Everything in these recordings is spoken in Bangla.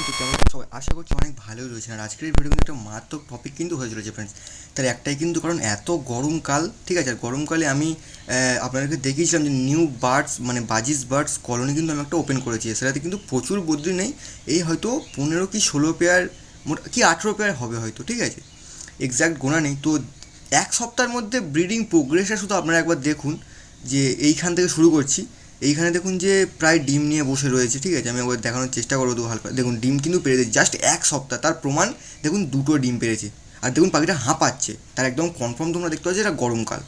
কিন্তু কেমন সবাই আশা করছি অনেক ভালোই রয়েছেন। আর আজকের ভিডিও কিন্তু একটা মারাত্মক টপিক কিন্তু হয়ে চলেছে ফ্রেন্ডস তার একটাই কিন্তু কারণ, এত গরমকাল ঠিক আছে? আর গরমকালে আমি আপনাদেরকে দেখিয়েছিলাম যে নিউ বার্ডস মানে বাজিস বার্ডস কলোনি কিন্তু আমি একটা ওপেন করেছি। সেটাতে কিন্তু প্রচুর বদ্রি নেই। এই হয়তো পনেরো কি ষোলো পেয়ার মোট কি আঠেরো পেয়ার হবে হয়তো, ঠিক আছে? এক্স্যাক্ট গোনা নেই। তো এক সপ্তাহের মধ্যে ব্রিডিং প্রোগ্রেসটা শুধু আপনারা একবার দেখুন যে এইখান থেকে শুরু করছি। এইখানে দেখুন যে প্রায় ডিম নিয়ে বসে রয়েছে, ঠিক আছে? আমি একবার দেখানোর চেষ্টা করব তো হালকা দেখুন, ডিম কিন্তু পেরেছে জাস্ট এক সপ্তাহ, তার প্রমাণ দেখুন দুটো ডিম পেরেছে। আর দেখুন পাখিটা হাঁপাচ্ছে, তার একদম কনফার্ম তোমরা দেখতে পাচ্ছ এটা গরমকাল,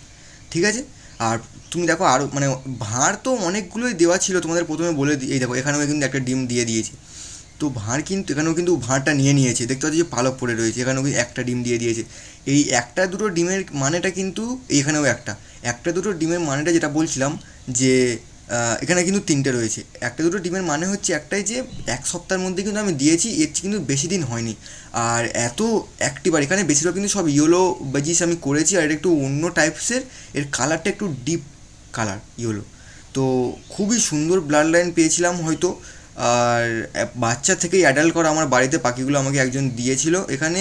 ঠিক আছে? আর তুমি দেখো আরও মানে ভাঁড় তো অনেকগুলোই দেওয়া ছিল, তোমাদের প্রথমে বলে এই দেখো, এখানেও কিন্তু একটা ডিম দিয়ে দিয়েছে। তো ভাঁড় কিন্তু, এখানেও কিন্তু ভাঁড়টা নিয়ে নিয়েছে, দেখতে পাচ্ছি যে পালক পড়ে রয়েছে, এখানেও কিন্তু একটা ডিম দিয়ে দিয়েছে। এই একটা দুটো ডিমের মানেটা কিন্তু এখানেও একটা একটা দুটো ডিমের মানেটা যেটা বলছিলাম যে এখানে কিন্তু তিনটে রয়েছে। একটা দুটো ডিমের মানে হচ্ছে একটাই যে এক সপ্তাহের মধ্যে কিন্তু আমি দিয়েছি, এর চেয়ে কিন্তু বেশি দিন হয়নি। আর এত অ্যাক্টিভ এখানে বেশিরভাগ কিন্তু সব ইয়েলো বাজিস আমি করেছি, আর এটা একটু অন্য টাইপসের এর কালারটা একটু ডিপ কালার ইয়েলো তো খুবই সুন্দর ব্লাড লাইন পেয়েছিলাম হয়তো। আর বাচ্চা থেকেই অ্যাডাল্ট করা আমার বাড়িতে পাখিগুলো আমাকে একজন দিয়েছিল। এখানে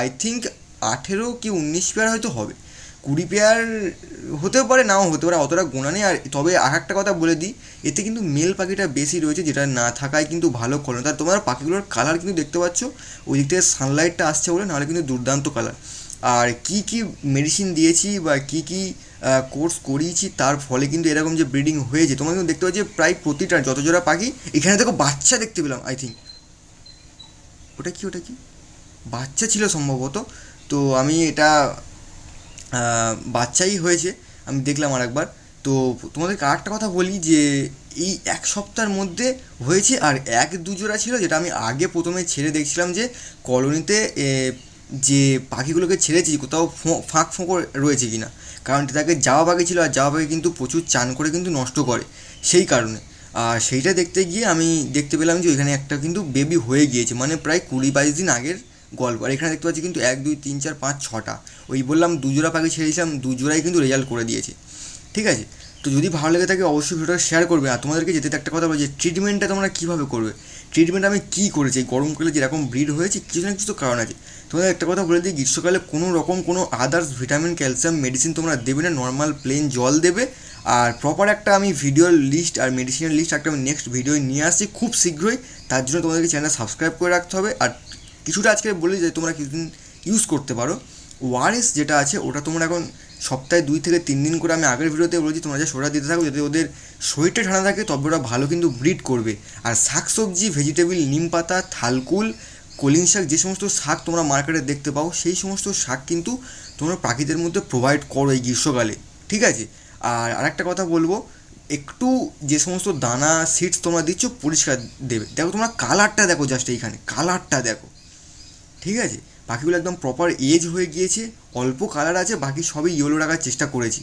আই থিঙ্ক আঠেরো কি উনিশ পেয়ার হয়তো হবে। কুড়ি পেয়ার হতেও পারে, নাও হতে পারে, অতটা গোনা নেই। আর তবে আর একটা কথা বলে দিই, এতে কিন্তু মেল পাখিটা বেশি রয়েছে, যেটা না থাকায় কিন্তু ভালো করে তার তোমার পাখিগুলোর কালার কিন্তু দেখতে পাচ্ছ ওই দিক থেকে সানলাইটটা আসছে বলে, নাহলে কিন্তু দুর্দান্ত কালার আর কি কি মেডিসিন দিয়েছি বা কি কি কোর্স করিয়েছি, তার ফলে কিন্তু এরকম যে ব্রিডিং হয়েছে, তোমরা কিন্তু দেখতে পাচ্ছ প্রায় প্রতিটা যত জোড়া পাখি, এখানে দেখো বাচ্চা দেখতে পেলাম আই থিঙ্ক ওটা কি ওটা কি? বাচ্চা ছিল সম্ভবত। তো আমি এটা বাচ্চাই হয়েছে, আমি দেখলাম আর একবার তো তোমাদেরকে আরেকটা কথা বলি যে, এই এক সপ্তাহের মধ্যে হয়েছে আর এক দুজোড়া ছিল, যেটা আমি আগে প্রথমে ছেড়ে দেখছিলাম যে, কলোনিতে যে পাখিগুলোকে ছেড়েছি, কোথাও ফাঁক ফোঁকো রয়েছে কি না কারণ তাকে যাওয়া পাখি ছিল, আর যাওয়া পাখি কিন্তু প্রচুর চান করে কিন্তু নষ্ট করে, সেই কারণে। আর সেইটা দেখতে গিয়ে আমি দেখতে পেলাম যে, ওইখানে একটা কিন্তু বেবি হয়ে গিয়েছে মানে প্রায় কুড়ি বাইশ দিন আগের গল্প। আর এখানে দেখতে পাচ্ছি কিন্তু এক, দুই, তিন, চার, পাঁচ, ছটা। ওই বললাম দুজোড়া পাখি ছেড়েছিলাম দুজোড়াই কিন্তু রেজাল্ট করে দিয়েছে। ঠিক আছে? তো যদি ভালো লেগে থাকে অবশ্যই ভিডিওটা শেয়ার করবে। আর তোমাদেরকে যেতে একটা কথা বলি যে ট্রিটমেন্টটা তোমরা কীভাবে করবে? ট্রিটমেন্ট আমি কী করেছি? গরমকালে যেরকম ব্রিড হয়েছে, কিছু না কিছু তো কারণ আছে। তোমাদের একটা কথা বলে দিই, গ্রীষ্মকালে কোনো রকম কোনো আদার্স ভিটামিন ক্যালসিয়াম মেডিসিন তোমরা দেবে না। নর্মাল প্লেন জল দেবে। আর প্রপার একটা আমি ভিডিওর লিস্ট আর মেডিসিনের লিস্ট একটা আমি নেক্সট ভিডিও নিয়ে আসছি খুব শীঘ্রই। তার জন্য তোমাদেরকে চ্যানেল সাবস্ক্রাইব করে রাখতে হবে। আর কিছুটা আজকে বলি যে তোমরা কিছুদিন ইউজ করতে পারো। ওয়ারেস যেটা আছে, ওটা তোমরা এখন সপ্তাহে দুই থেকে তিন দিন করে আমি আগের ভিডিওতে বলেছি, তোমরা যে সোডা দিতে থাকো, যদি ওদের শরীরটা ঠান্ডা থাকে, তবে ওরা ভালো কিন্তু ব্রিড করবে। আর শাকসবজি ভেজিটেবল নিম পাতা, থালকুল, কলিং শাক, যে সমস্ত শাক তোমরা মার্কেটে দেখতে পাও, সেই সমস্ত শাক কিন্তু তোমরা পাখিদের মধ্যে প্রোভাইড করো এই গ্রীষ্মকালে। ঠিক আছে? আর আরেকটা কথা বলব, একটু যে সমস্ত দানা সিডস তোমরা দিচ্ছ, পরিষ্কার দেবে। দেখো তোমরা কালারটা দেখো জাস্ট এইখানে কালারটা দেখো। ঠিক আছে? পাখিগুলো একদম প্রপার এজ হয়ে গিয়েছে, অল্প কালার আছে, বাকি সবই ইয়েলো রাখার চেষ্টা করেছি।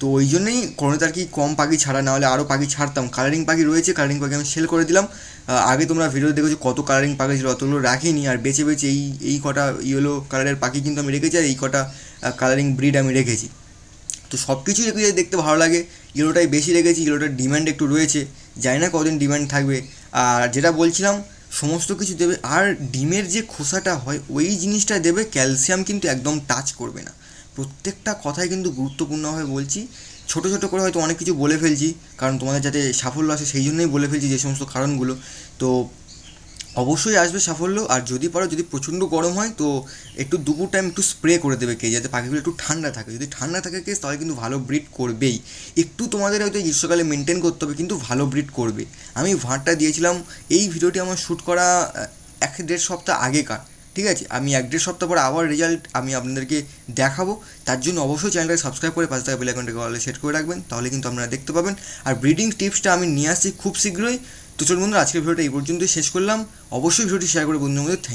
তো ওই জন্যই করোনাতে আর কি কম পাখি ছাড়া, না হলে আরও পাখি ছাড়তাম। কালারিং পাখি রয়েছে কালারিং পাখি আমি সেল করে দিলাম। আগে তোমরা ভিডিও দেখেছ কত কালারিং পাখি ছিল, অতগুলো রাখিনি। আর বেছে বেছে এই এই কটা ইয়েলো কালারের পাখি কিন্তু আমি রেখেছি, আর এই কটা কালারিং ব্রিড আমি রেখেছি। তো সব কিছুই রেখে যদি দেখতে ভালো লাগে ইয়েলোটাই বেশি রেখেছি ইয়েলোটার ডিম্যান্ড একটু রয়েছে। জানি না কতদিন ডিম্যান্ড থাকবে। আর যেটা বলছিলাম সমস্ত কিছু দেবে। আর ডিমের যে খোসাটা হয়, ওই জিনিসটা দেবে, ক্যালসিয়াম কিন্তু একদম টাচ করবে না। প্রত্যেকটা কথাই কিন্তু গুরুত্বপূর্ণভাবে বলছি। ছোট ছোট করে হয়তো অনেক কিছু বলে ফেলছি, কারণ তোমাদের যাতে সাফল্য আসে সেই জন্যই বলে ফেলছি যে সমস্ত কারণগুলো। তো অবশ্যই আসবে সাফল্য, আর যদি পারো, যদি প্রচণ্ড গরম হয়, তো একটু দুপুর টাইম একটু স্প্রে করে দেবে কে যাতে পাখিগুলো একটু ঠান্ডা থাকে। যদি ঠান্ডা থাকে কেস তাহলে কিন্তু ভালো ব্রিড করবেই। একটু তোমাদের হয়তো গ্রীষ্মকালে মেনটেন করতে হবে, কিন্তু ভালো ব্রিড করবে। আমি ভাঁড়টা দিয়েছিলাম, এই ভিডিওটি আমার শ্যুট করা এক দেড় সপ্তাহ আগেকার, ঠিক আছে? আমি এক দেড় সপ্তাহ পর আবার রেজাল্ট আমি আপনাদেরকে দেখাবো। তার জন্য অবশ্যই চ্যানেলটাকে সাবস্ক্রাইব করে পাশে থাকা বেল সেট করে রাখবেন, তাহলে কিন্তু আপনারা দেখতে পাবেন। আর ব্রিডিং টিপসটা আমি নিয়ে আসছি খুব শীঘ্রই। তো চলুন বন্ধুরা, আজকের ভিডিওটা এই পর্যন্তই। শেষ করলাম। অবশ্যই ভিডিওটি শেয়ার করে বন্ধুদের থ্যাংক